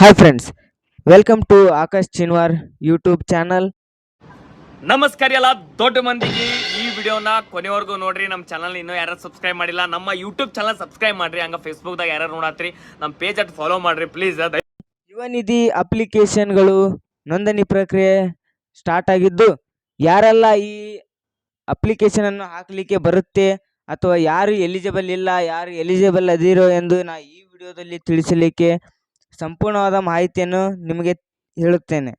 Hi friends welcome to Akash Chinwar YouTube channel ನಮಸ್ಕಾರ ಎಲ್ಲ ದೊಡ್ಡ ಮಂದಿಗೆ. ಈ ವಿಡಿಯೋನ ಕೊನೆವರೆಗೂ ನೋಡ್ರಿ ನಮ್ಮ ಚಾನಲ್ ಇನ್ನೂ ಯಾರು ಸಬ್ಸ್ಕ್ರೈಬ್ ಮಾಡಿಲ್ಲ ನಮ್ಮ ಯೂಟ್ಯೂಬ್ ಚಾನಲ್ ಸಬ್ಸ್ಕ್ರೈಬ್ ಮಾಡ್ರಿ ಹಂಗ ಫೇಸ್ಬುಕ್ದಾಗ ಯಾರು ನೋಡತ್ರಿ ನಮ್ಮ ಪೇಜ್ ಅಟ್ ಫಾಲೋ ಮಾಡ್ರಿ ಪ್ಲೀಸ್ ಯುವ ನಿಧಿ ಅಪ್ಲಿಕೇಶನ್ಗಳು ನೋಂದಣಿ ಪ್ರಕ್ರಿಯೆ ಸ್ಟಾರ್ಟ್ ಆಗಿದ್ದು ಯಾರೆಲ್ಲ ಈ ಅಪ್ಲಿಕೇಶನ್ ಅನ್ನು ಹಾಕಲಿಕ್ಕೆ ಬರುತ್ತೆ ಅಥವಾ ಯಾರು ಎಲಿಜಿಬಲ್ ಇಲ್ಲ ಯಾರು ಎಲಿಜಿಬಲ್ ಅದಿರೋ ಎಂದು ನಾ ಈ ವಿಡಿಯೋದಲ್ಲಿ ತಿಳಿಸಲಿಕ್ಕೆ ಸಂಪೂರ್ಣವಾದ ಮಾಹಿತಿಯನ್ನು ನಿಮಗೆ ಹೇಳುತ್ತೇನೆ.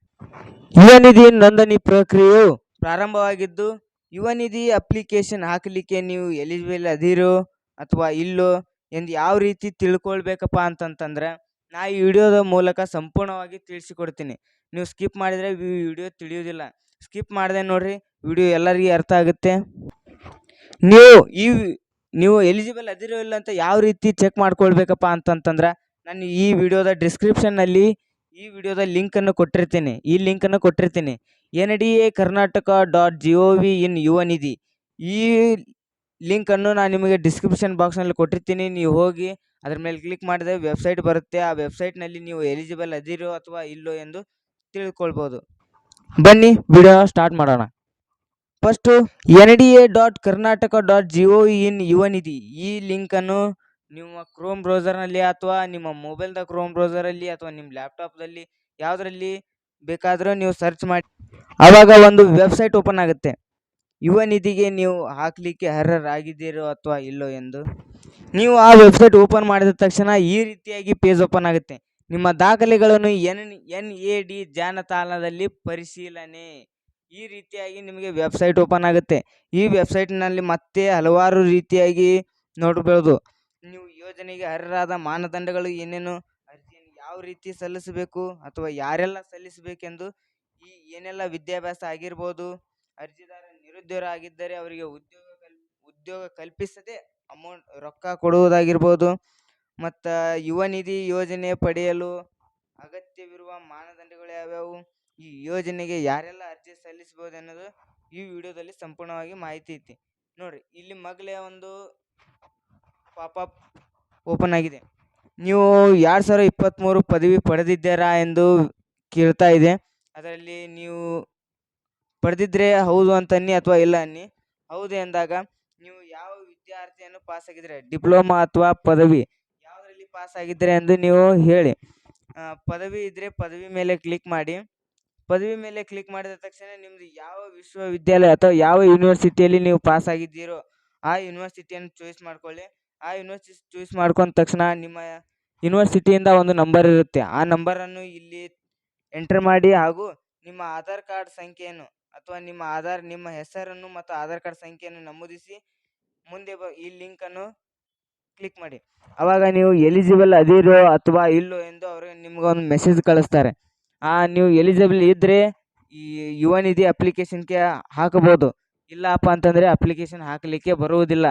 ಯುವ ನಿಧಿ ನೋಂದಣಿ ಪ್ರಕ್ರಿಯೆಯು ಪ್ರಾರಂಭವಾಗಿದ್ದು ಯುವ ನಿಧಿ ಅಪ್ಲಿಕೇಶನ್ ಹಾಕಲಿಕ್ಕೆ ನೀವು ಎಲಿಜಿಬಲ್ ಅದಿರೋ ಅಥವಾ ಇಲ್ಲೋ ಎಂದು ಯಾವ ರೀತಿ ತಿಳ್ಕೊಳ್ಬೇಕಪ್ಪ ಅಂತಂತಂದ್ರೆ ನಾ ಈ ವಿಡಿಯೋದ ಮೂಲಕ ಸಂಪೂರ್ಣವಾಗಿ ತಿಳಿಸಿಕೊಡ್ತೀನಿ. ನೀವು ಸ್ಕಿಪ್ ಮಾಡಿದರೆ ವಿಡಿಯೋ ತಿಳಿಯೋದಿಲ್ಲ ಸ್ಕಿಪ್ ಮಾಡಿದೆ ನೋಡ್ರಿ ವಿಡಿಯೋ ಎಲ್ಲರಿಗೂ ಅರ್ಥ ಆಗುತ್ತೆ. ನೀವು ಈ ನೀವು ಎಲಿಜಿಬಲ್ ಅದಿರೋ ಇಲ್ಲ ಅಂತ ಯಾವ ರೀತಿ ಚೆಕ್ ಮಾಡ್ಕೊಳ್ಬೇಕಪ್ಪ ಅಂತಂತಂದ್ರೆ ನಾನು ಈ ವಿಡಿಯೋದ ಡಿಸ್ಕ್ರಿಪ್ಷನ್ನಲ್ಲಿ ಈ ವಿಡಿಯೋದ ಲಿಂಕನ್ನು ಕೊಟ್ಟಿರ್ತೀನಿ. ಈ ಲಿಂಕನ್ನು ಕೊಟ್ಟಿರ್ತೀನಿ. N D A Karnataka dot G O V in Yuva Nidhi. ಈ ಲಿಂಕನ್ನು ನಾನು ನಿಮಗೆ ಡಿಸ್ಕ್ರಿಪ್ಷನ್ ಬಾಕ್ಸ್ನಲ್ಲಿ ಕೊಟ್ಟಿರ್ತೀನಿ. ನೀವು ಹೋಗಿ ಅದ್ರ ಮೇಲೆ ಕ್ಲಿಕ್ ಮಾಡಿದ್ರೆ ವೆಬ್ಸೈಟ್ ಬರುತ್ತೆ. ಆ ವೆಬ್ಸೈಟ್ನಲ್ಲಿ ನೀವು ಎಲಿಜಿಬಲ್ ಅದಿರೋ ಅಥವಾ ಇಲ್ಲೋ ಎಂದು ತಿಳ್ಕೊಳ್ಬೋದು. ಬನ್ನಿ, ವಿಡಿಯೋ ಸ್ಟಾರ್ಟ್ ಮಾಡೋಣ. First N D A dot Karnataka dot G O in Yuva Nidhi. ಈ ಲಿಂಕನ್ನು ನಿಮ್ಮ ಕ್ರೋಮ್ ಬ್ರೌಸರ್ನಲ್ಲಿ ಅಥವಾ ನಿಮ್ಮ ಮೊಬೈಲ್ದ ಕ್ರೋಮ್ ಬ್ರೌಸರಲ್ಲಿ ಅಥವಾ ನಿಮ್ಮ ಲ್ಯಾಪ್ಟಾಪ್ದಲ್ಲಿ ಯಾವುದರಲ್ಲಿ ಬೇಕಾದರೂ ನೀವು ಸರ್ಚ್ ಮಾಡಿ. ಆವಾಗ ಒಂದು ವೆಬ್ಸೈಟ್ ಓಪನ್ ಆಗುತ್ತೆ. ಯುವ ನಿಧಿಗೆ ನೀವು ಹಾಕಲಿಕ್ಕೆ ಅರ್ಹರಾಗಿದ್ದೀರೋ ಅಥವಾ ಇಲ್ಲೋ ಎಂದು. ನೀವು ಆ ವೆಬ್ಸೈಟ್ ಓಪನ್ ಮಾಡಿದ ತಕ್ಷಣ ಈ ರೀತಿಯಾಗಿ ಪೇಜ್ ಓಪನ್ ಆಗುತ್ತೆ. ನಿಮ್ಮ ದಾಖಲೆಗಳನ್ನು ಎನ್ ಎನ್ ಎ ಡಿ ಜಾಲತಾಣದಲ್ಲಿ ಪರಿಶೀಲನೆ. ಈ ರೀತಿಯಾಗಿ ನಿಮಗೆ ವೆಬ್ಸೈಟ್ ಓಪನ್ ಆಗುತ್ತೆ. ಈ ವೆಬ್ಸೈಟ್ನಲ್ಲಿ ಮತ್ತೆ ಹಲವಾರು ರೀತಿಯಾಗಿ ನೋಡಬಹುದು ಯೋಜನೆಗೆ ಅರ್ಹರಾದ ಮಾನದಂಡಗಳು ಏನೇನು? ಅರ್ಜಿಯನ್ನು ಯಾವ ರೀತಿ ಸಲ್ಲಿಸಬೇಕು ಅಥವಾ ಯಾರೆಲ್ಲ ಸಲ್ಲಿಸಬೇಕೆಂದು ಈ ಏನೆಲ್ಲ ವಿದ್ಯಾಭ್ಯಾಸ ಆಗಿರ್ಬೋದು? ಅರ್ಜಿದಾರ ನಿರುದ್ಯೋಗ ಆಗಿದ್ದರೆ ಅವರಿಗೆ ಉದ್ಯೋಗ ಕಲ್, ಉದ್ಯೋಗ ಕಲ್ಪಿಸದೆ ಅಮೌಂಟ್ ರೊಕ್ಕ ಕೊಡುವುದಾಗಿರ್ಬೋದು. ಮತ್ತು ಯುವ ನಿಧಿ ಯೋಜನೆ ಪಡೆಯಲು ಅಗತ್ಯವಿರುವ ಮಾನದಂಡಗಳು ಯಾವ್ಯಾವು? ಈ ಯೋಜನೆಗೆ ಯಾರೆಲ್ಲ ಅರ್ಜಿ ಸಲ್ಲಿಸ್ಬೋದು ಅನ್ನೋದು ಈ ವಿಡಿಯೋದಲ್ಲಿ ಸಂಪೂರ್ಣವಾಗಿ ಮಾಹಿತಿ ಐತಿ. ನೋಡ್ರಿ, ಇಲ್ಲಿ ಮಗಲೇ ಒಂದು ಪಾಪಪ್ ಓಪನ್ ಆಗಿದೆ. ನೀವು ಎರಡು ಸಾವಿರ ಇಪ್ಪತ್ತ್ಮೂರು ಪದವಿ ಪಡೆದಿದ್ದೀರಾ ಎಂದು ಕೇಳ್ತಾ ಇದೆ. ಅದರಲ್ಲಿ ನೀವು ಪಡೆದಿದ್ದರೆ ಹೌದು ಅಂತನ್ನಿ ಅಥವಾ ಇಲ್ಲ ಅನ್ನಿ? ಹೌದು ಎಂದಾಗ ನೀವು ಯಾವ ವಿದ್ಯಾರ್ಥಿಯನ್ನು ಪಾಸ್ ಆಗಿದ್ರೆ ಡಿಪ್ಲೊಮಾ ಅಥವಾ ಪದವಿ? ಯಾವುದರಲ್ಲಿ ಪಾಸ್ ಆಗಿದ್ದರೆ ಎಂದು ನೀವು ಹೇಳಿ. ಪದವಿ ಇದ್ದರೆ ಪದವಿ ಮೇಲೆ ಕ್ಲಿಕ್ ಮಾಡಿ. ಪದವಿ ಮೇಲೆ ಕ್ಲಿಕ್ ಮಾಡಿದ ತಕ್ಷಣ ನಿಮ್ಮದು ಯಾವ ವಿಶ್ವವಿದ್ಯಾಲಯ ಅಥವಾ ಯಾವ ಯೂನಿವರ್ಸಿಟಿಯಲ್ಲಿ ನೀವು ಪಾಸ್ ಆಗಿದ್ದೀರೋ ಆ ಯೂನಿವರ್ಸಿಟಿಯನ್ನು ಚಾಯ್ಸ್ ಮಾಡ್ಕೊಳ್ಳಿ. ಆ ಯೂನಿವರ್ಸಿಟಿ ಚೂಸ್ ಮಾಡ್ಕೊಂಡ ತಕ್ಷಣ ನಿಮ್ಮ ಯೂನಿವರ್ಸಿಟಿಯಿಂದ ಒಂದು ನಂಬರ್ ಇರುತ್ತೆ. ಆ ನಂಬರನ್ನು ಇಲ್ಲಿ ಎಂಟರ್ ಮಾಡಿ ಹಾಗೂ ನಿಮ್ಮ ಆಧಾರ್ ಕಾರ್ಡ್ ಸಂಖ್ಯೆಯನ್ನು ಅಥವಾ ನಿಮ್ಮ ಆಧಾರ್, ನಿಮ್ಮ ಹೆಸರನ್ನು ಮತ್ತು ಆಧಾರ್ ಕಾರ್ಡ್ ಸಂಖ್ಯೆಯನ್ನು ನಮೂದಿಸಿ ಮುಂದೆ ಈ ಲಿಂಕನ್ನು ಕ್ಲಿಕ್ ಮಾಡಿ. ಅವಾಗ ನೀವು ಎಲಿಜಿಬಲ್ ಅದಿರೋ ಅಥವಾ ಇಲ್ಲೋ ಎಂದು ಅವರು ನಿಮ್ಗೊಂದು ಮೆಸೇಜ್ ಕಳಿಸ್ತಾರೆ. ಆ, ನೀವು ಎಲಿಜಿಬಲ್ ಇದ್ದರೆ ಈ ಯುವ ನಿಧಿ ಅಪ್ಲಿಕೇಶನ್ಗೆ ಹಾಕಬಹುದು. ಇಲ್ಲಪ್ಪ ಅಂತಂದರೆ ಅಪ್ಲಿಕೇಶನ್ ಹಾಕಲಿಕ್ಕೆ ಬರುವುದಿಲ್ಲ.